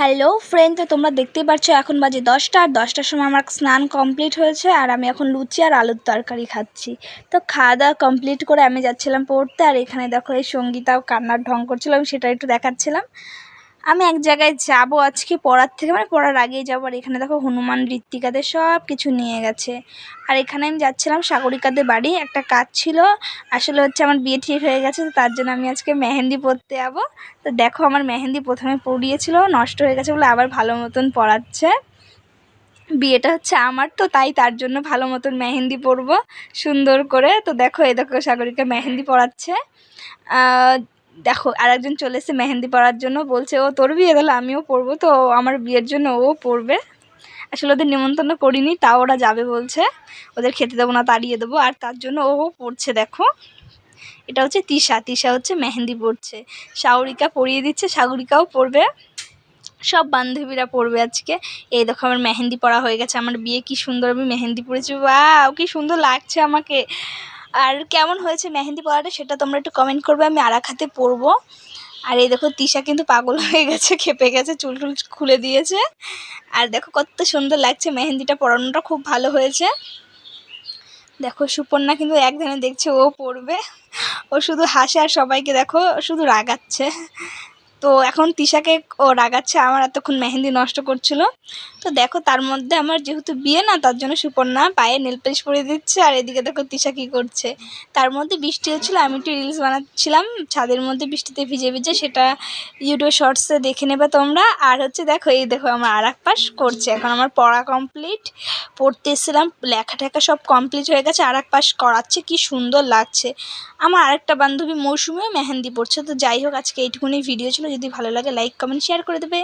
Hello friend তো তোমরা দেখতেই পাচ্ছ এখন বাজে দশটা, আর দশটার সময় আমার স্নান কমপ্লিট হয়েছে, আর আমি এখন লুচি আর আলুর তরকারি খাচ্ছি। তো খাওয়া দাওয়া কমপ্লিট করে আমি যাচ্ছিলাম পড়তে, আর এখানে দেখো এই সঙ্গীতাও কান্নার ঢং করছিলাম সেটা একটু দেখাচ্ছিলাম। আমি এক জায়গায় যাব আজকে পড়ার থেকে মানে পড়ার আগেই যাব। আর এখানে দেখো হনুমান, ঋত্বিকাদের সব কিছু নিয়ে গেছে। আর এখানে আমি যাচ্ছিলাম সাগরিকাদের বাড়ি, একটা কাজ ছিল। আসলে হচ্ছে আমার বিয়ে ঠিক হয়ে গেছে, তো তার জন্য আমি আজকে মেহেন্দি পরতে যাব। তো দেখো আমার মেহেন্দি প্রথমে পরিয়েছিল নষ্ট হয়ে গেছে বলে আবার ভালো মতন পড়াচ্ছে। বিয়েটা হচ্ছে আমার, তো তাই তার জন্য ভালো মতন মেহেন্দি পরবো, সুন্দর করে। তো দেখো এ দেখো সাগরিকা মেহেন্দি পরাচ্ছে। দেখো, আরেকজন চলে এসেছে মেহেন্দি পরার জন্য, বলছে, ও, তোর বিয়ে, তাহলে আমিও পরবো। তো আমার বিয়ের জন্য ও পরবে। আসলে ওদের নিমন্ত্রণ করিনি, তাও ওরা যাবে বলছে। ওদের খেতে দেবো না, তাড়িয়ে দেবো। আর তার জন্য ও পড়ছে দেখো। এটা হচ্ছে তিশা তিশা হচ্ছে মেহেন্দি পড়ছে সাগরিকা পরিয়ে দিচ্ছে সাগরিকাও পড়বে সব বান্ধবীরা পড়বে আজকে। এই দেখো, আমার মেহেন্দি পরা হয়ে গেছে। আমার বিয়ে কি সুন্দর, আমি মেহেন্দি পরেছি। ওয়াও, কি সুন্দর লাগছে আমাকে। আর কেমন হয়েছে মেহেন্দি পরাটা সেটা তোমরা একটু কমেন্ট করবে, আমি আর এক হাতে পরবো আর এই দেখো, তিশা কিন্তু পাগল হয়ে গেছে, খেপে গেছে, চুল টুল খুলে দিয়েছে। আর দেখো, কত সুন্দর লাগছে মেহেন্দিটা পরানোটা খুব ভালো হয়েছে। দেখো, সুপর্ণা কিন্তু এক ধানে দেখছে ও পড়বে। ও শুধু হাসে আর সবাইকে দেখো শুধু রাগাচ্ছে। তো এখন তিশাকে ও রাগাচ্ছে, আমার এতক্ষণ মেহেন্দি নষ্ট করছিল। তো দেখো তার মধ্যে আমার যেহেতু বিয়ে না, তার জন্য সুপর্ণা পায়ে নেল পালিশ পরিয়ে দিচ্ছে, আর এদিকে দেখো তিশা কী করছে। তার মধ্যে বৃষ্টি হচ্ছিল, আমি একটু রিলস বানাচ্ছিলাম, ছাদের মধ্যে বৃষ্টিতে ভিজে ভিজে সেটা ইউটিউব শর্টসে দেখে নেবে তোমরা। আর হচ্ছে দেখো, এই দেখো আমার আর পাশ করছে, এখন আমার পড়া কমপ্লিট পড়তে এসেছিলাম লেখা টেখা সব কমপ্লিট হয়ে গেছে আর পাশ করাচ্ছে, কি সুন্দর লাগছে। আমার আরেকটা বান্ধবী মৌসুমিও মেহেন্দি পড়ছে, তো যাই হোক, আজকে এইটুকুনি ভিডিও ছিল যদি ভালো লাগে লাইক কমেন্ট শেয়ার করে দেবে।